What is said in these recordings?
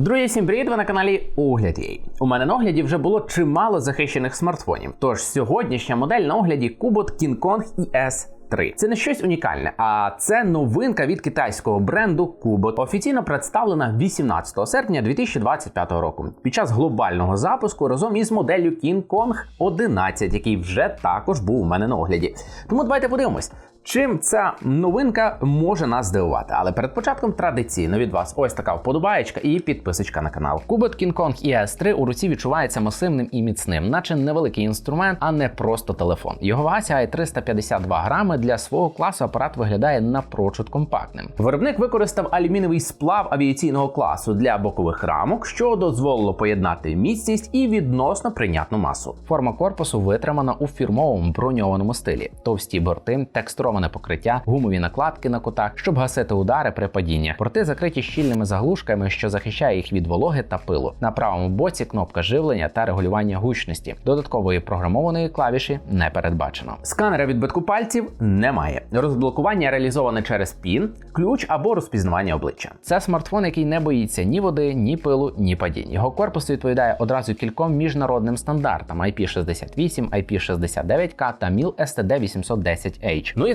Друзі, всім привіт! Ви на каналі Огляд.ua. У мене на огляді вже було чимало захищених смартфонів. Тож сьогоднішня модель на огляді Kubot King Kong ES 3. Це не щось унікальне, а це новинка від китайського бренду Kubot. Офіційно представлена 18 серпня 2025 року під час глобального запуску разом із моделлю King Kong 11, який вже також був у мене на огляді. Тому давайте подивимось. Чим ця новинка може нас здивувати, але перед початком традиційно від вас ось така вподобаєчка і підписочка на канал. Кубот King Kong ES 3 у руці відчувається масивним і міцним, наче невеликий інструмент, а не просто телефон. Його вага сягає 352 грами. Для свого класу апарат виглядає напрочуд компактним. Виробник використав алюмінієвий сплав авіаційного класу для бокових рамок, що дозволило поєднати міцність і відносно прийнятну масу. Форма корпусу витримана у фірмовому броньованому стилі, товсті борти, текстуроване покриття, гумові накладки на кутах, щоб гасити удари при падіннях. Борти закриті щільними заглушками, що захищає їх від вологи та пилу. На правому боці кнопка живлення та регулювання гучності. Додаткової програмованої клавіші не передбачено. Сканера відбитку пальців немає. Розблокування реалізоване через пін, ключ або розпізнавання обличчя. Це смартфон, який не боїться ні води, ні пилу, ні падінь. Його корпус відповідає одразу кільком міжнародним стандартам IP68, IP69K та MIL STD810H. Ну і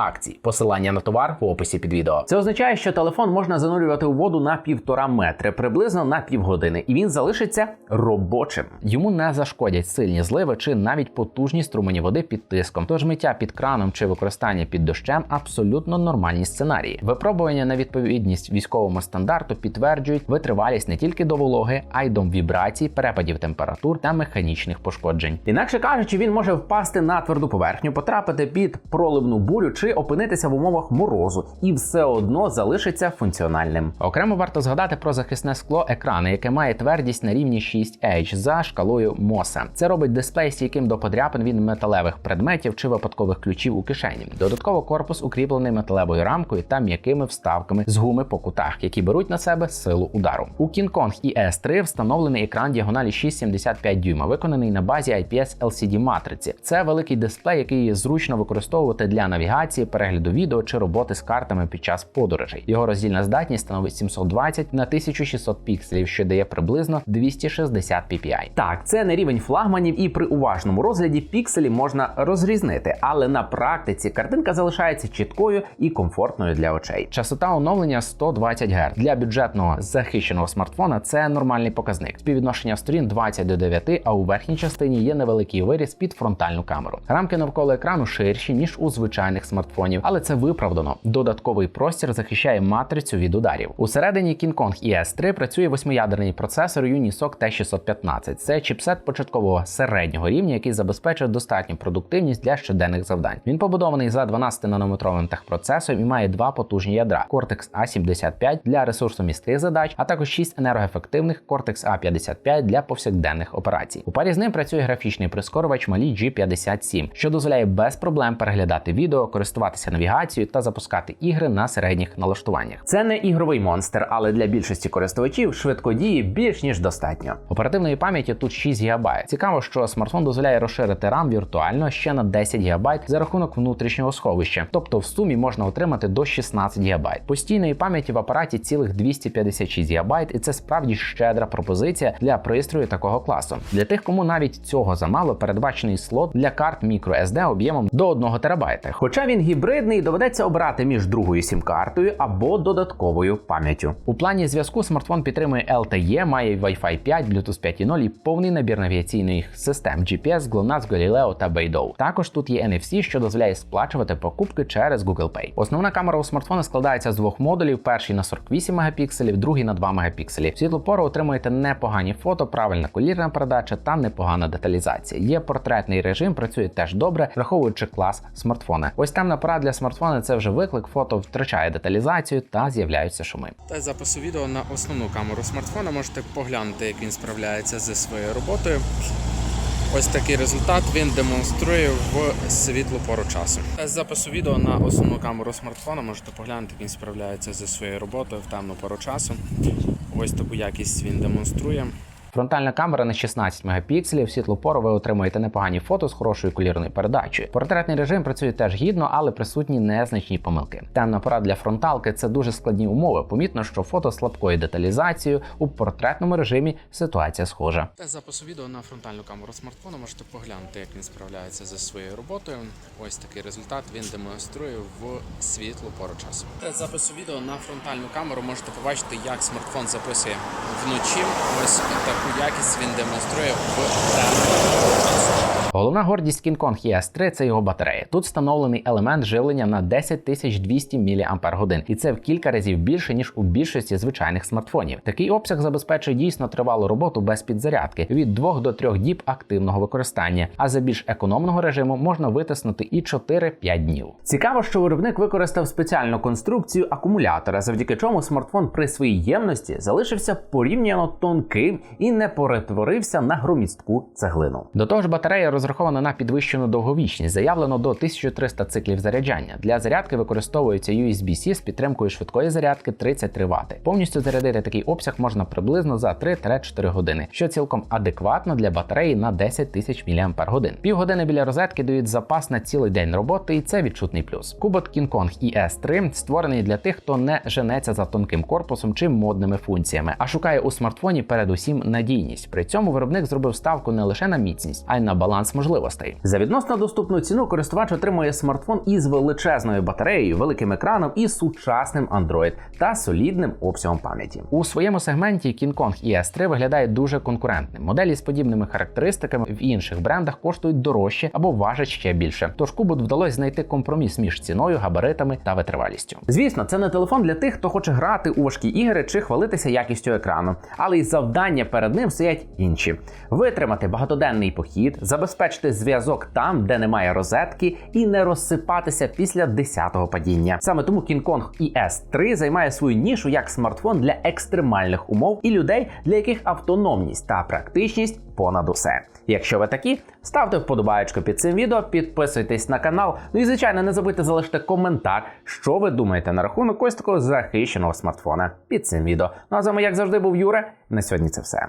акцій. Посилання на товар в описі під відео. Це означає, що телефон можна занурювати у воду на півтора метри, приблизно на півгодини, і він залишиться робочим. Йому не зашкодять сильні зливи чи навіть потужні струмені води під тиском. Тож миття під краном чи використання під дощем абсолютно нормальні сценарії. Випробування на відповідність військовому стандарту підтверджують витривалість не тільки до вологи, а й до вібрацій, перепадів температур та механічних пошкоджень. Інакше кажучи, він може впасти на тверду поверхню, потрапити під проливну бурю чи опинитися в умовах морозу і все одно залишиться функціональним. Окремо варто згадати про захисне скло екрану, яке має твердість на рівні 6H за шкалою Моса. Це робить дисплей стійким до подряпин від металевих предметів чи випадкових ключів у кишені. Додатково корпус укріплений металевою рамкою та м'якими вставками з гуми по кутах, які беруть на себе силу удару. У King Kong ES 3 встановлений екран діагоналі 6,75 дюйма, виконаний на базі IPS LCD матриці. Це великий дисплей, який зручно використовувати для навігації, перегляду відео чи роботи з картами під час подорожей. Його роздільна здатність становить 720 на 1600 пікселів, що дає приблизно 260 ppi. Так, це не рівень флагманів, і при уважному розгляді пікселі можна розрізнити, але на практиці картинка залишається чіткою і комфортною для очей. Частота оновлення 120 Гц. Для бюджетного захищеного смартфона це нормальний показник. Співвідношення сторін 20 до 9, а у верхній частині є невеликий виріз під фронтальну камеру. Рамки навколо екрану ширші ніж у звичайних смартфонів, але це виправдано. Додатковий простір захищає матрицю від ударів. Усередині King Kong ES 3 працює восьмиядерний процесор Unisoc T615. Це чіпсет початкового середнього рівня, який забезпечує достатню продуктивність для щоденних завдань. Він побудований за 12-нанометровим техпроцесором і має два потужні ядра: Cortex A75 для ресурсомістких задач, а також 6 енергоефективних Cortex A55 для повсякденних операцій. У парі з ним працює графічний прискорювач Mali G57, що дозволяє без проблем переглядати відео, користуватися навігацією та запускати ігри на середніх налаштуваннях. Це не ігровий монстр, але для більшості користувачів швидкодії більш ніж достатньо. Оперативної пам'яті тут 6 ГБ. Цікаво, що смартфон дозволяє розширити RAM віртуально ще на 10 ГБ за рахунок внутрішнього сховища, тобто в сумі можна отримати до 16 ГБ. Постійної пам'яті в апараті цілих 256 ГБ, і це справді щедра пропозиція для пристрою такого класу. Для тих, кому навіть цього замало, передбачений слот для карт microSD об'ємом до 1 ТБ. Хоча він гібридний, доведеться обирати між другою сім-картою або додатковою пам'яттю. У плані зв'язку смартфон підтримує LTE, має Wi-Fi 5, Bluetooth 5.0 і повний набір навігаційних систем GPS, GLONASS, Galileo та Beidou. Також тут є NFC, що дозволяє сплачувати покупки через Google Pay. Основна камера у смартфона складається з двох модулів: перший на 48 мегапікселів, другий на 2 мегапікселі. В світлу пору отримуєте непогані фото, правильна колірна передача та непогана деталізація. Є портретний режим, працює теж добре, враховуючи клас смартфона. Ось там Темна пора для смартфона це вже виклик, фото втрачає деталізацію та з'являються шуми. Та запису відео на основну камеру смартфона можете поглянути, як він справляється зі своєю роботою. Ось такий результат він демонструє в світлу пору часу. З запису відео на основну камеру смартфона можете поглянути, як він справляється зі своєю роботою в темну пору часу. Ось таку якість він демонструє. Фронтальна камера на 16 мегапікселів, в світлу пору ви отримуєте непогані фото з хорошою колірною передачею. Портретний режим працює теж гідно, але присутні незначні помилки. Темна пора для фронталки це дуже складні умови. Помітно, що фото слабкою деталізацією у портретному режимі ситуація схожа. Запису відео на фронтальну камеру смартфона можете поглянути, як він справляється зі своєю роботою. Ось такий результат він демонструє в світлу пору часу. Запису відео на фронтальну камеру можете побачити, як смартфон записує вночі. Ось таку якість він демонструє в. Головна гордість King Kong ES3 – це його батарея. Тут встановлений елемент живлення на 10200 мАч, і це в кілька разів більше ніж у більшості звичайних смартфонів. Такий обсяг забезпечує дійсно тривалу роботу без підзарядки від 2 до 3 діб активного використання. А за більш економного режиму можна витиснути і 4-5 днів. Цікаво, що виробник використав спеціальну конструкцію акумулятора, завдяки чому смартфон при своїй ємності залишився порівняно тонким і не перетворився на громістку цеглину. До того ж, батарея розрахована на підвищену довговічність, заявлено до 1300 циклів заряджання. Для зарядки використовується USB-C з підтримкою швидкої зарядки 33 Вт. Повністю зарядити такий обсяг можна приблизно за 3-4 години, що цілком адекватно для батареї на 10 тисяч мАч. Півгодини біля розетки дають запас на цілий день роботи, і це відчутний плюс. Кубот King Kong ES3 створений для тих, хто не женеться за тонким корпусом чи модними функціями, а шукає у смартфоні передусім надійність. При цьому виробник зробив ставку не лише на міцність, а й на баланс можливостей. За відносно доступну ціну користувач отримує смартфон із величезною батареєю, великим екраном і сучасним Android та солідним обсягом пам'яті. У своєму сегменті King Kong ES3 виглядає дуже конкурентним. Моделі з подібними характеристиками в інших брендах коштують дорожче або важать ще більше. Тож Кубот вдалося знайти компроміс між ціною, габаритами та витривалістю. Звісно, це не телефон для тих, хто хоче грати у важкі ігри чи хвалитися якістю екрану, але й завдання перед ним стоять інші: витримати багатоденний похід, забезпечити зв'язок там, де немає розетки, і не розсипатися після 10-го падіння. Саме тому King Kong ES3 займає свою нішу як смартфон для екстремальних умов і людей, для яких автономність та практичність понад усе. Якщо ви такі, ставте вподобаєчку під цим відео, підписуйтесь на канал. Ну і звичайно, не забудьте залишити коментар, що ви думаєте на рахунок ось такого захищеного смартфона під цим відео. Ну а з вами, як завжди, був Юра. На сьогодні це все.